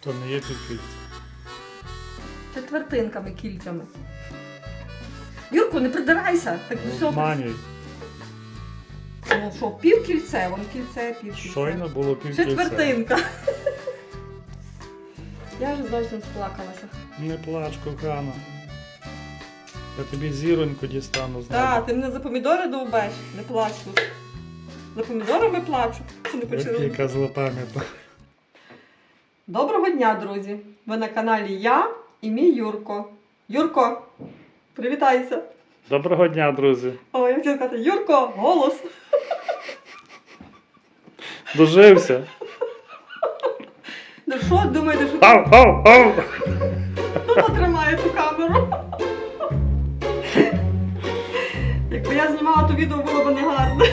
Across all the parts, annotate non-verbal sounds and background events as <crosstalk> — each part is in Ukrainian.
То не є півкільця. Четвертинками, кільцями. Юрку, не придирайся. Так до всього. Обманюй. Ну що, півкільце, вон кільце, півкільце. Щойно було півкільця. Четвертинка. Я вже зовсім сплакалася. Не плач, кохана. Я тобі зіроньку дістану з Так, ти мене за помідори довбеш, не плач тут. За помідорами плачу. Що не почали? яка злопам'ятна. Доброго дня, друзі! Ви на каналі я і мій Юрко. Юрко, привітайся! Доброго дня, друзі. О, я хотіла сказати, Юрко, голос! Дожився. Ну що думаєте, що Ау, ау, ау! хто тримає ту камеру? Якби я знімала, то відео було б не гарне.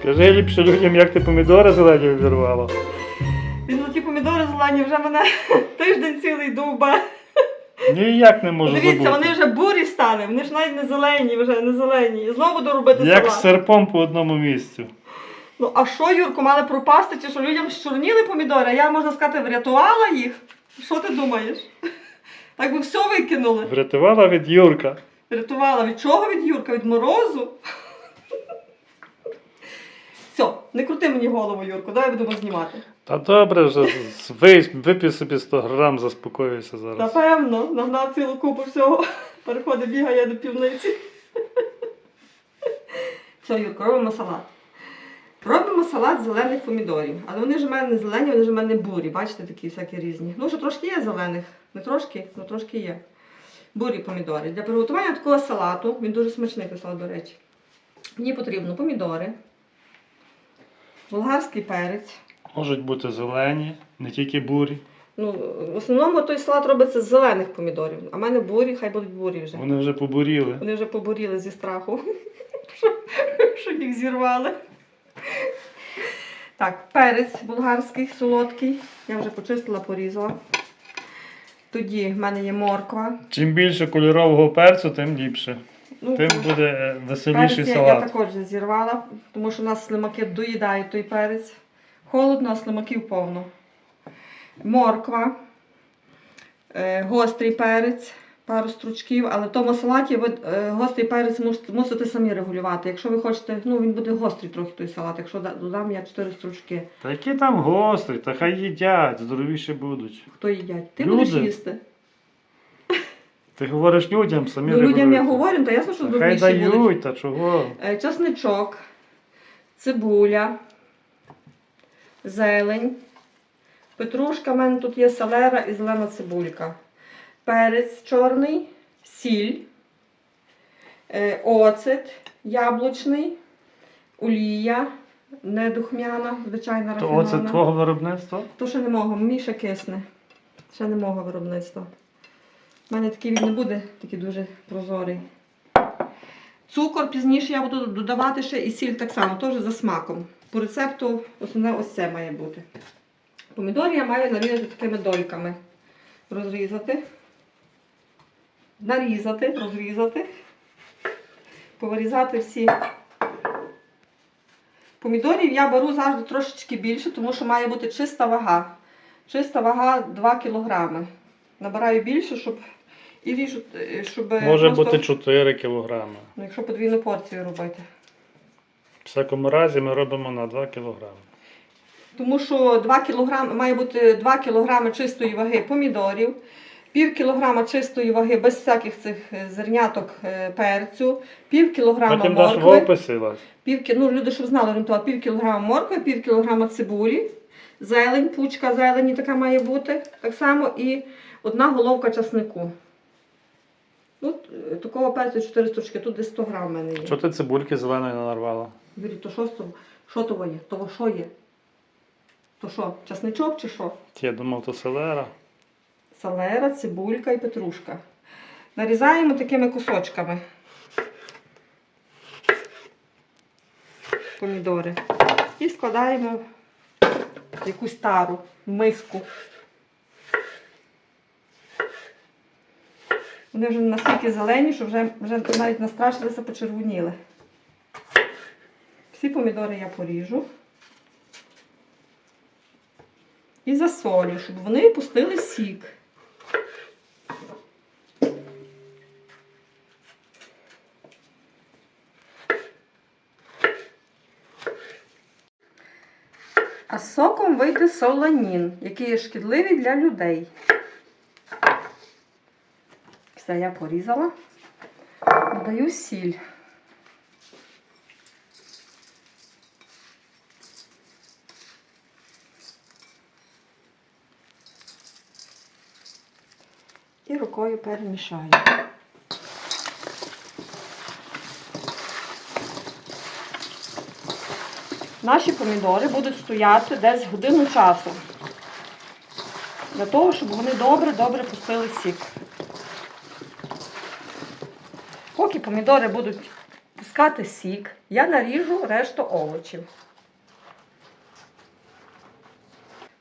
Скажи ліпше людям, як ти помідори зелені обірвала. Зелені вже мене <laughs> тиждень цілий довбе. Ніяк не можу Дивіться, забути. вони вже бурі стали, вони ж навіть не зелені, вже не зелені. І знову буду робити Як з серпом по одному місцю. Ну а що, Юрко, мали пропасти, чи що людям щурніли помідори, а я, можна сказати, врятувала їх? Що ти думаєш? <laughs> Так би все викинули. Врятувала від Юрка. Врятувала від чого від Юрка? Від морозу? <laughs> Все, не крути мені голову, Юрко, давай будемо знімати. Та добре вже, вий- випій собі 100 грам, заспокоюйся зараз. Напевно, нагнав цілу купу всього. Переходить, бігає до півниці. Все, Юрко, робимо салат. Робимо салат з зелених помідорів. Але вони ж в мене не зелені, вони ж в мене бурі. Бачите, такі всякі різні. Ну, що трошки є зелених. Не трошки, але трошки є. Бурі помідори. Для приготування такого салату, він дуже смачний той салат, до речі. Мені потрібно помідори, болгарський перець. Можуть бути зелені, не тільки бурі. Ну, в основному той салат робиться з зелених помідорів. А в мене бурі, хай будуть бурі вже. Вони вже побуріли. Вони вже побуріли зі страху, <laughs> що, що їх зірвали. Так, перець болгарський, солодкий. Я вже почистила, порізала. Тоді в мене є морква. Чим більше кольорового перцю, тим ліпше. Ну, Тим буде веселіший перець я, я також зірвала, тому що у нас слимаки доїдають той перець. Холодно, а слимаків повно. Морква, е, гострий перець, пару стручків, але в тому салаті ви е, гострий перець мусите самі регулювати. Якщо ви хочете, ну він буде гострий трохи той салат, якщо додам я 4 стручки. Та які там гострі, та хай їдять, здоровіші будуть. Хто їдять? Ти Люди. будеш їсти. Ти говориш людям, самі Ну, людям я говорю, то ясно, що Та Хай здоровіші будуть. та чого? Е, Часничок, цибуля, зелень, петрушка, в мене тут є селера і зелена цибулька, перець чорний, сіль, е, оцет яблучний, олія, недухмяна, звичайна То рафінована. оце твого виробництва? То ще не мого, мені ще кисне. Ще не мого виробництва. У мене такий він не буде, такий дуже прозорий. Цукор пізніше я буду додавати ще і сіль так само, теж за смаком. По рецепту основне ось це має бути. Помідори я маю нарізати такими дольками. Розрізати. Нарізати, розрізати. Повирізати всі. Помідорів я беру завжди трошечки більше, тому що має бути чиста вага. Чиста вага 2 кг. Набираю більше, щоб і ріжу, е, щоб Може просто, бути 4 кілограми. ну, якщо подвійну порцію робити. Всякому разі ми робимо на 2 кілограми. Тому що 2 кг, має бути 2 кг чистої ваги помідорів, пів кілограма чистої ваги без всяких цих е, зерняток е, перцю, пів кілограма моркви. Пів, ну, люди, щоб знали орієнтувати, пів кілограма моркви, пів кілограма цибулі, зелень, пучка зелені така має бути. Так само і одна головка часнику. Ну, такого перцю 4 штучки, тут десь 100 грам в мене є. Що ти цибульки зеленої не нарвала? Юрій, то що? Що того є? Того що є? То що, часничок чи що? Я думав, то селера. Салера, цибулька і петрушка. Нарізаємо такими кусочками. Помідори. І складаємо в якусь тару, миску. Вони вже настільки зелені, що вже, вже навіть настрашилися, почервоніли. Всі помідори я поріжу. і засолю, щоб вони пустили сік. А соком вийде солонін, який є шкідливий для людей. Все, я порізала. Додаю сіль. І рукою перемішаю. Наші помідори будуть стояти десь годину часу. Для того, щоб вони добре-добре пустили сік. Поки помідори будуть пускати сік, я наріжу решту овочів.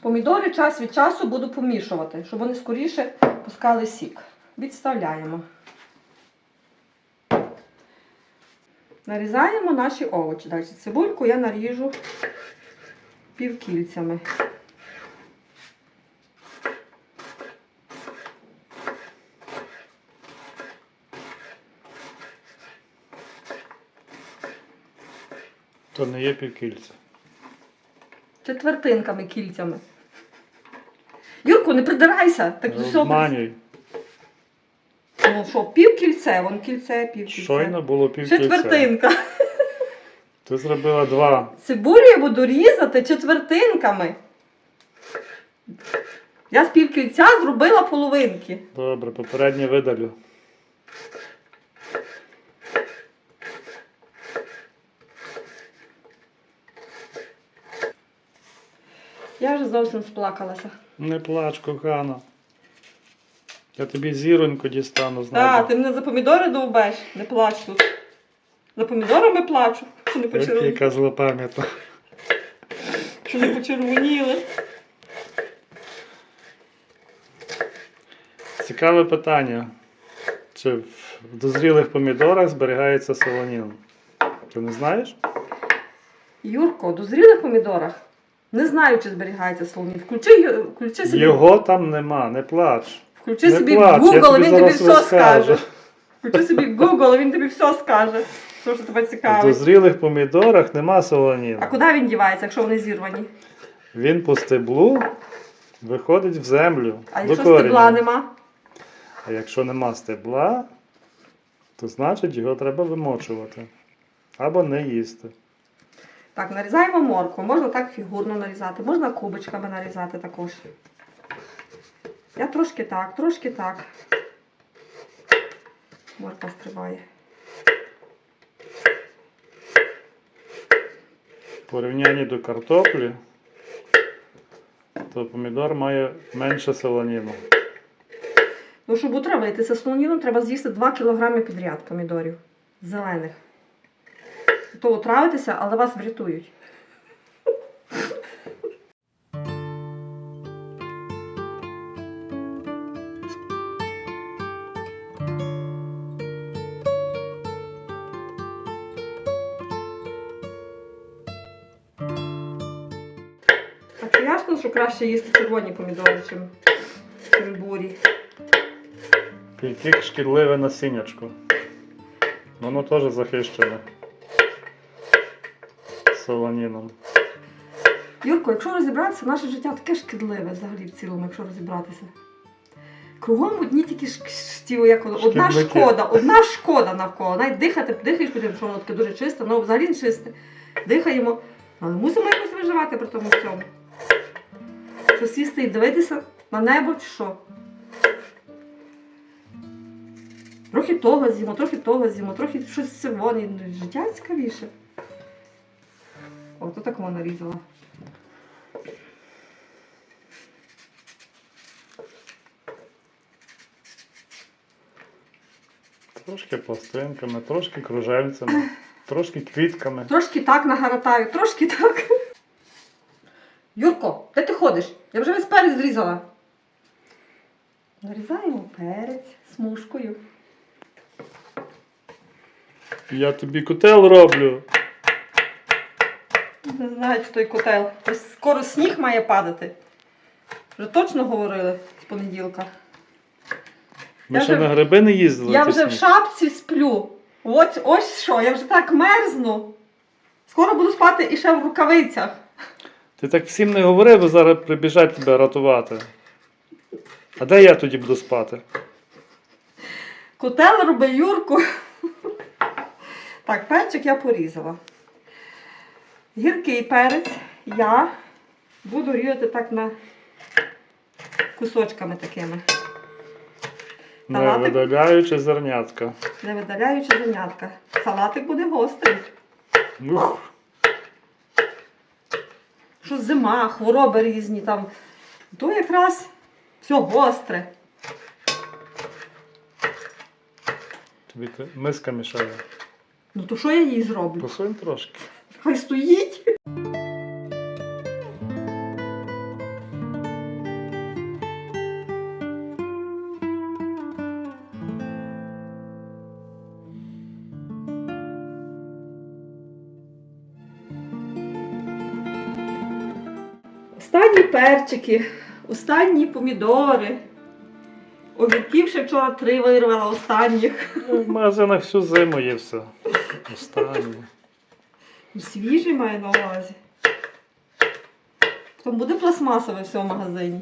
Помідори час від часу буду помішувати, щоб вони скоріше пускали сік. Відставляємо. Нарізаємо наші овочі. Далі цибульку я наріжу півкільцями. То не є півкільця. Четвертинками кільцями. Юрку, не придирайся. Так все. Обманюй. Ну що, півкільце, вон кільце, півкільце. Щойно було півкільця. Четвертинка. Ти зробила два. Цибулю я буду різати четвертинками. Я з півкільця зробила половинки. Добре, попереднє видалю. Я вже зовсім сплакалася. Не плач, кохана. Я тобі зіроньку дістану з Так, ти мене за помідори довбеш, не плач тут. За помідорами плачу, що не, почервоніли. яка злопам'ятна. що не почервоніли. Цікаве питання. Чи в дозрілих помідорах зберігається солонін? Ти не знаєш? Юрко, до зрілих помідорах. Не знаю, чи зберігається соломін. Включи, включи собі, Його там нема, не плач. включи не собі плач, Google, тобі він тобі все розкажу. скаже. Включи собі Google, він тобі все скаже. Що ж тебе цікавить. дозрілих помідорах нема А куди він дівається, якщо вони зірвані? Він по стеблу виходить в землю. А до якщо кореню. стебла нема? А якщо нема стебла, то значить його треба вимочувати. Або не їсти. Так, нарізаємо моркву. Можна так фігурно нарізати, можна кубичками нарізати також. Я трошки так, трошки так. Морква стрибає. В порівнянні до картоплі, то помідор має менше солоніну. Ну, щоб утравитися слоніном, треба з'їсти 2 кг підряд помідорів зелених. То отравитися, але вас врятують. Так ясно, що краще їсти червоні помідори, чим бурі. Тільки шкідливе насіннячко. Воно теж захищене солоніном. Юрко, якщо розібратися, наше життя таке шкідливе взагалі в цілому, якщо розібратися. Кругом одні тільки ш- ш- як одна Шкідники. шкода, одна шкода навколо. Навіть дихати, дихаєш, потім, що воно таке дуже чисте, ну взагалі не чисте. Дихаємо, але мусимо якось виживати при тому всьому. Що сісти і дивитися на небо чи що. Трохи того з'їмо, трохи того з'їмо, трохи щось червоне. Життя цікавіше. О, то так вона нарізала. Трошки пластинками, трошки кружельцями, <laughs> трошки квітками. Трошки так нагаратаю, трошки так. Юрко, де ти ходиш? Я вже весь перець зрізала. Нарізаємо перець смужкою. Я тобі котел роблю. Не знаю, чи той котел. Скоро сніг має падати. Вже точно говорили з понеділка. Ми Я ще вже- на гриби не їздили. Я вже в шапці сплю. Ось, ось що, я вже так мерзну. Скоро буду спати і ще в рукавицях. Ти так всім не говори, бо зараз прибіжать тебе рятувати. А де я тоді буду спати? Котел роби Юрку. Так, перчик я порізала. Гіркий перець я буду різати так на кусочками такими, Не видаляючи зернятка. не видаляючи зернятка. Салатик буде гострий. Ух, Що зима, хвороби різні там. То якраз все гостре. тобі миска мішає. Ну то що я їй зроблю? Посунь трошки. Хай стоїть. Останні перчики, останні помідори. Огірків ще вчора три вирвала останніх. Ну, В магазинах всю зиму є все. Останнє. Свіжий маю на увазі. Потім буде пластмасове все в магазині.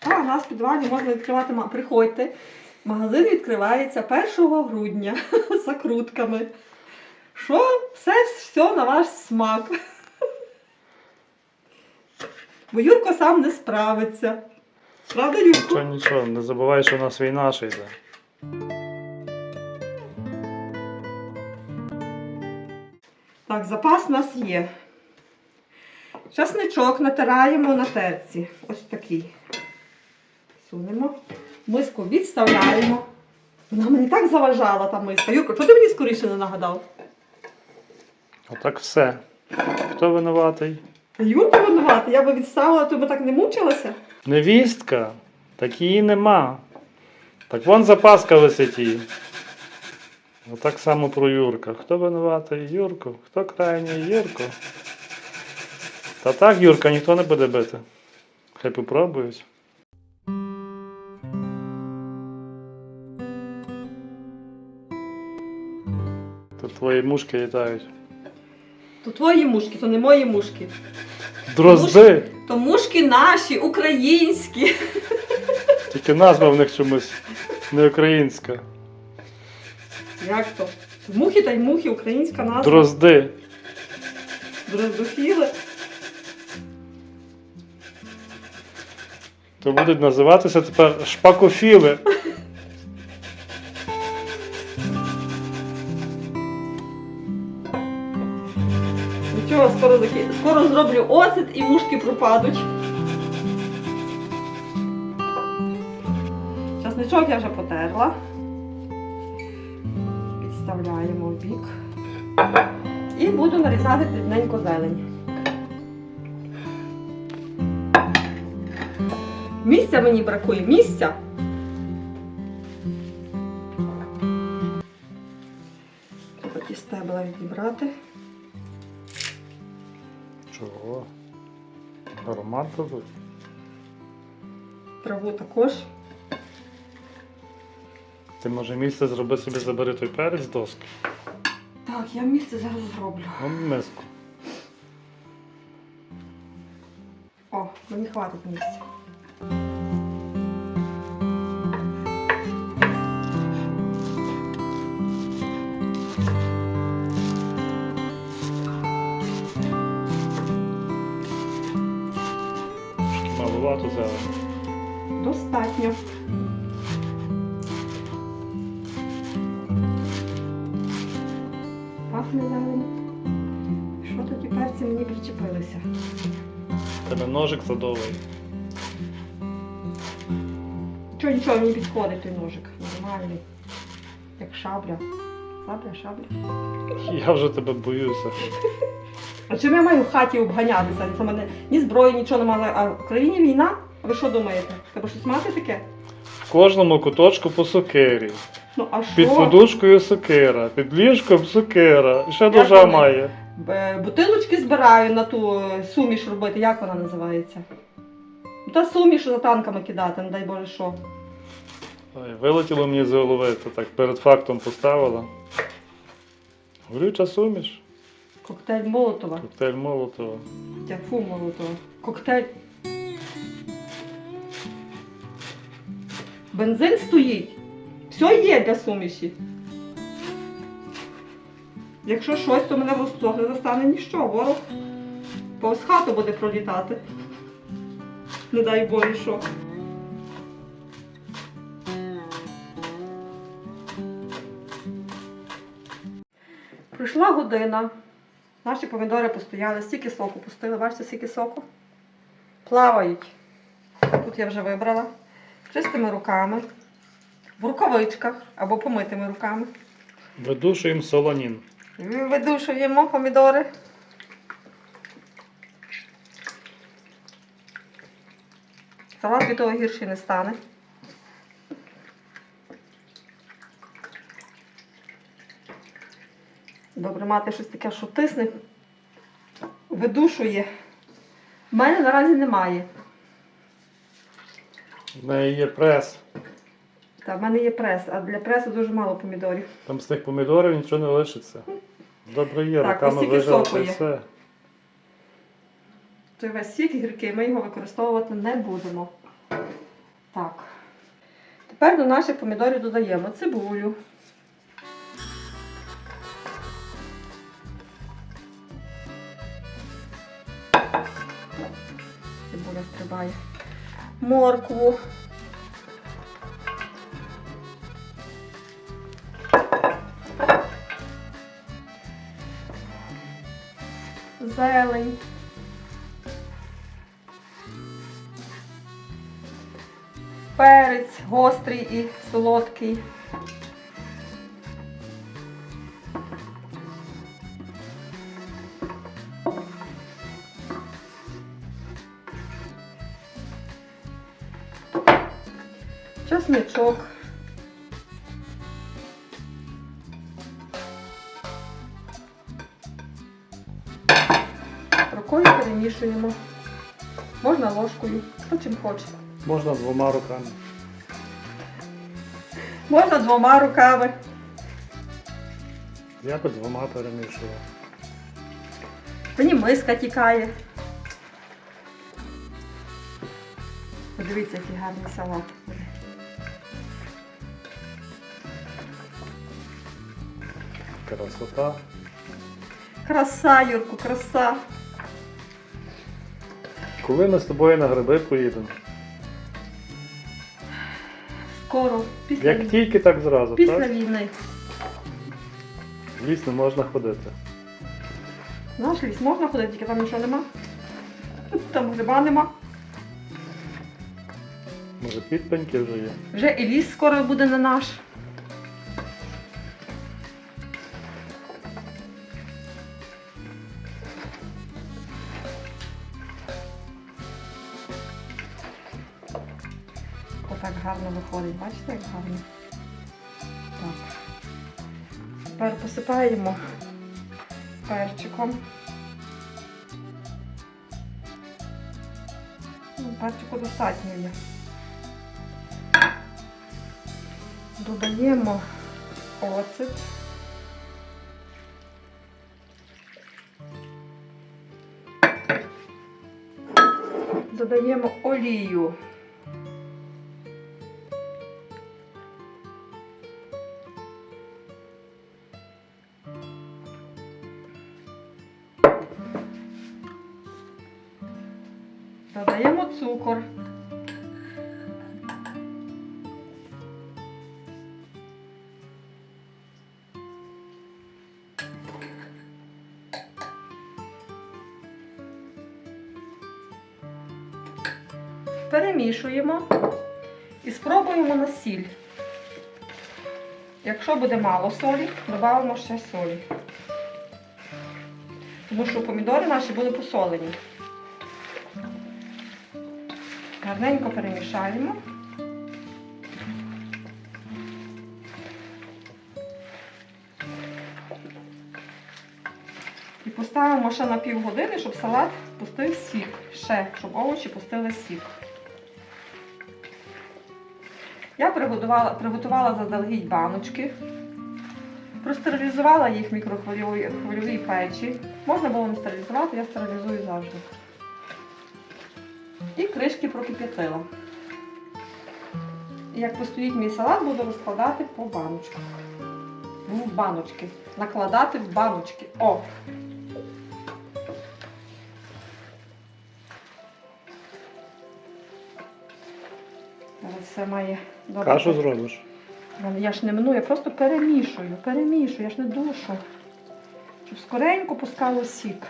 А, у нас в підвалі можна відкривати. Приходьте. Магазин відкривається 1 грудня <laughs> з закрутками. Що? Все, все на ваш смак. Бо Юрко сам не справиться. Правда, Юрко? Нічого, нічого, не забувай, що у нас війна ще йде. Так, запас у нас є. Часничок натираємо на терці. Ось такий. Сунемо. Миску відставляємо. Вона мені так заважала та миска. Юрко, чого ти мені скоріше не нагадав? Отак все. Хто винуватий? Юрко винувати, я би відставила, то би так не мучилася. Невістка. Так її нема. Так вон запаска висить її. Отак само про Юрка. Хто винуватий? Юрко. Хто крайній? Юрко. Та так, Юрка, ніхто не буде бити. Хай попробують. Тут твої мушки літають. То твої мушки, то не мої мушки. Дрозди! То мушки наші, українські. Тільки назва в них чомусь не українська. Як то? Мухи та й мухи, українська назва. Дрозди. Дроздофіли. То будуть називатися тепер шпакофіли. Нічого, скоро, заки... скоро зроблю оцет і мушки пропадуть. Часничок я вже потерла. Підставляємо в бік. І буду нарізати дрібненько зелень. Місця мені бракує, місця. Треба ті стебла відібрати. Чого? Аромат тут. Траву також. Ти може місце зроби собі забери той перець з доски. Так, я місце зараз зроблю. Ну, миску. О, мені хватить місця. Ножик садовий. Чого нічого мені підходить той ножик. Нормальний. Як шабля. Шабля, шабля. Я вже тебе боюся. А чим я маю в хаті обганятися? Це мене ні зброї, нічого немає. А в країні війна? А ви що думаєте? Треба щось мати таке? В кожному куточку по сокирі. Ну а що? Під подушкою сокира, під ліжком сокира. І ще вони? має. Бутилочки збираю на ту е, суміш робити. Як вона називається? Та суміш за танками кидати, не дай Боже що. Ой, вилетіло мені з голови, то так перед фактом поставила. Горюча суміш, Коктейль Молотова. коктейль Молотова. Фу, Молотова. Коктейль. Бензин стоїть. Все є для суміші. Якщо щось, то мене врозцох не застане ніщо. Ворог повз хату буде пролітати. Не дай Боже що. Пройшла година. Наші помідори постояли, стільки соку пустили, бачите, скільки соку? Плавають. Тут я вже вибрала. Чистими руками, в рукавичках або помитими руками. Видушуємо солонін. Видушуємо помідори. Салат від того гірший не стане. Добре мати щось таке, що тисне, видушує. У мене наразі немає. В неї є прес. Та в мене є прес, а для пресу дуже мало помідорів. Там з тих помідорів нічого не лишиться. Добре є, Так, руками є. все. Той весь сік гіркий, ми його використовувати не будемо. Так. Тепер до наших помідорів додаємо цибулю. Цибуля стрибає. Моркву. Зелень. перець гострий і солодкий. Чесничок. Чим хоче. Можна двома руками. Можна двома руками. Я би двома перемішував. Мені миска тікає. Подивіться, який гарний салат. буде. Красота. Краса, Юрку, краса. Коли ми з тобою на гриби поїдемо? Скоро, після, Як тільки, так зразу, після так? війни. В ліс не можна ходити. Наш ліс можна ходити, тільки там нічого нема. Там гриба нема. Може підпеньки вже є. Вже і ліс скоро буде не наш. Отак гарно виходить, бачите, як гарно? Так. Тепер посипаємо перчиком. Ну, Перчику достатньо є. Додаємо оцет. Додаємо олію. Перемішуємо і спробуємо на сіль. Якщо буде мало солі, додамо ще солі. Тому що помідори наші були посолені. Гарненько перемішаємо. І поставимо ще на півгодини, щоб салат пустив сік. Ще, щоб овочі пустили сік. Приготувала, приготувала заздалегідь баночки. Простерилізувала їх в мікрохвильовій печі. Можна було не стерилізувати, я стерилізую завжди. І кришки прокип'ятила. Як постоїть мій салат, буду розкладати по баночках. Ну, В баночки. Накладати в баночки. О! Все має добре. Кашу зробиш. Я ж не мину, я просто перемішую, перемішую, я ж не душу. Щоб скоренько пускало сік.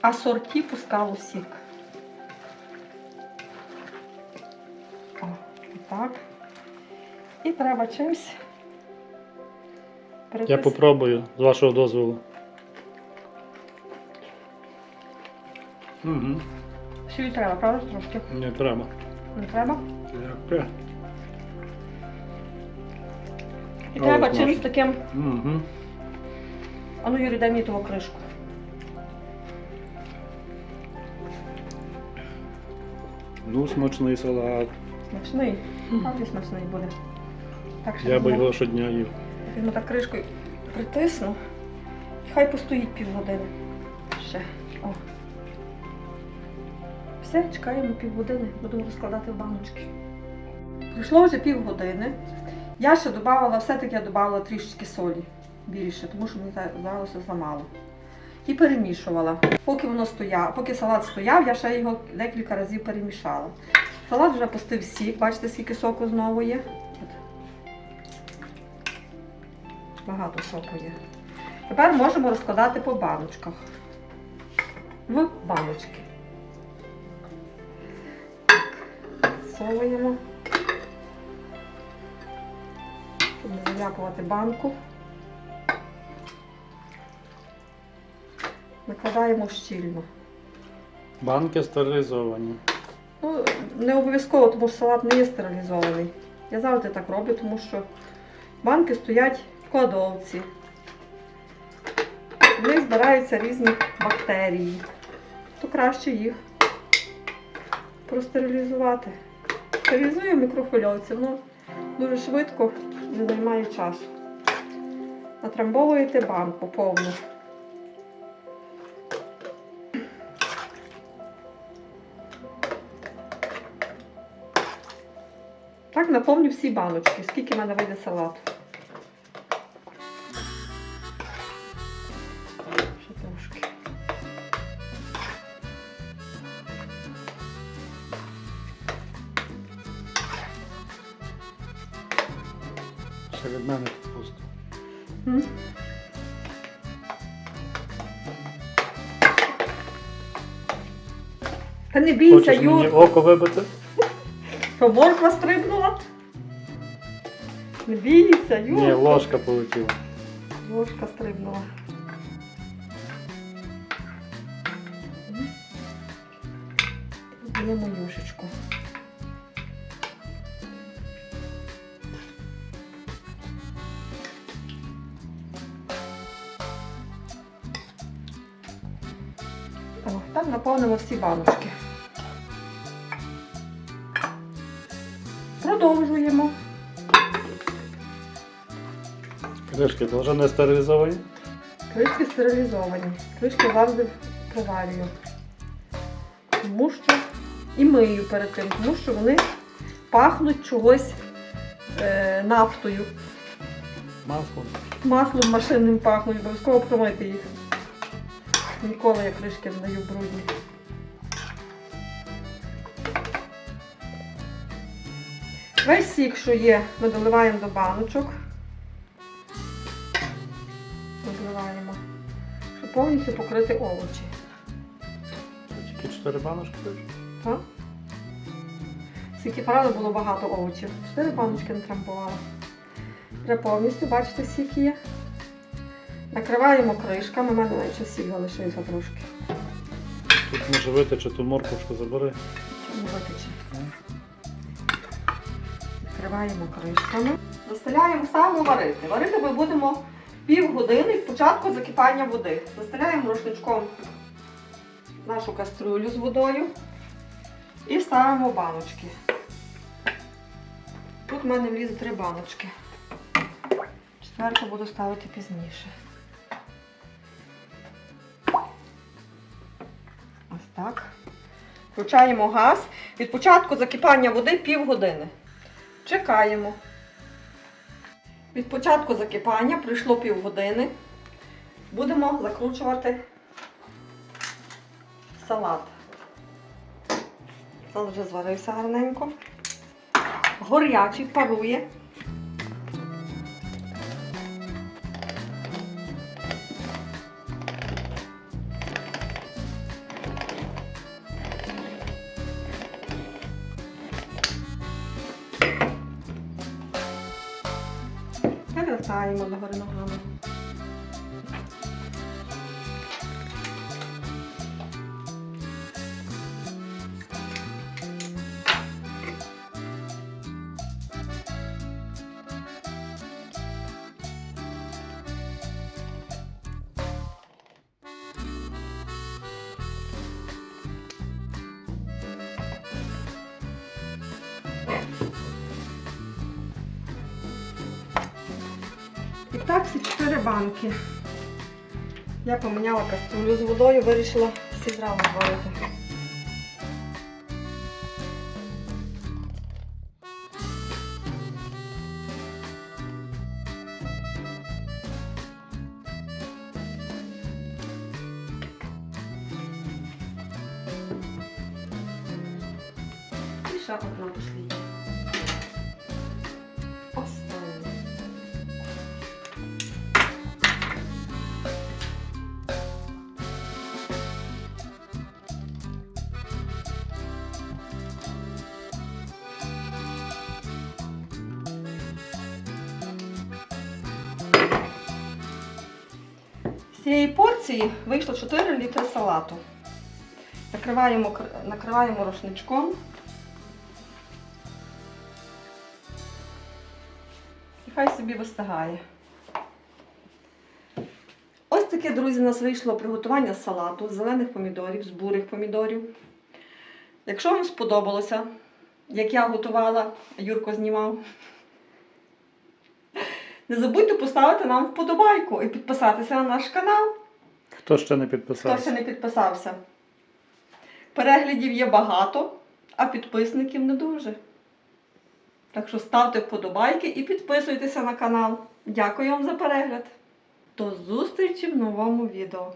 А сорті пускало сік. О, отак. І треба чимось. Я притис- попробую, з вашого дозволу. Угу. Й треба, правда, трошки? Не треба. Не треба? Яке? І треба смачно. чимось таким. Угу. А ну, Юрій, дай мені того кришку. Ну, смачний салат. Смачний. Правда смачний буде. Так, Я би візьму- його щодня їв. Візьму так кришкою притисну. І хай постоїть півгодини. Ще. О. Все, чекаємо півгодини, будемо розкладати в баночки. Пройшло вже півгодини. Я ще додавала, все-таки я додавала трішечки солі більше, тому що мені здавалося замало. І перемішувала. Поки воно стояв, поки салат стояв, я ще його декілька разів перемішала. Салат вже пустив сік, бачите, скільки соку знову є. Багато соку є. Тепер можемо розкладати по баночках. В баночки. Совуємо. Щоб не заляпувати банку. Накладаємо щільно. Банки стерилізовані. Ну, не обов'язково, тому що салат не є стерилізований. Я завжди так роблю, тому що банки стоять в кладовці. В них збираються різні бактерії. То краще їх простерилізувати. Стерилізую мікрохвильовці, воно дуже швидко не займає часу. Натрамбовуєте банку повну. Так, наповню всі баночки, скільки в мене вийде салату. Та не мені око вибити? морква стрибнула. Не бійся, Юр. Ні, ложка полетіла. Ложка стрибнула. Даємо юшечку. О, так наповнимо всі баночки. Кришки теж не стерилізовані. Кришки стерилізовані. Кришки завжди проварюю. Тому що і мию перед тим, тому що вони пахнуть чогось е, нафтою. Масло. Маслом машинним пахнуть, обов'язково промити їх. Ніколи я кришки не даю брудні. Весь сік, що є, ми доливаємо до баночок. Повністю покрити овочі. Тільки чотири баночки. Так? Скільки правда було багато овочів. Чотири баночки натрамбувала. Вже повністю, бачите, сік є. Накриваємо кришками, у мене навіть ще сік залишився трошки. Тут може витече ту морковку забери. Не витече. Накриваємо кришками. Достеляємо, ставимо варити. Варити ми будемо пів години від початку закипання води. Застеляємо рушничком нашу каструлю з водою і ставимо баночки. Тут в мене влізе три баночки. Четверту буду ставити пізніше. Ось так. Включаємо газ. Від початку закипання води півгодини. Чекаємо. Від початку закипання пройшло півгодини. Будемо закручувати салат. Салат вже зварився гарненько. Горячий, парує. догори ногами. І так всі чотири банки. Я поміняла каструлю з водою, вирішила всі зразу зварити. З цієї порції вийшло 4 літри салату. Накриваємо, накриваємо рушничком. І хай собі вистигає. Ось таке, друзі, у нас вийшло приготування салату з зелених помідорів, з бурих помідорів. Якщо вам сподобалося, як я готувала, Юрко знімав, не забудьте поставити нам вподобайку і підписатися на наш канал. Хто ще не Хто ще не підписався. Переглядів є багато, а підписників не дуже. Так що ставте вподобайки і підписуйтеся на канал. Дякую вам за перегляд. До зустрічі в новому відео.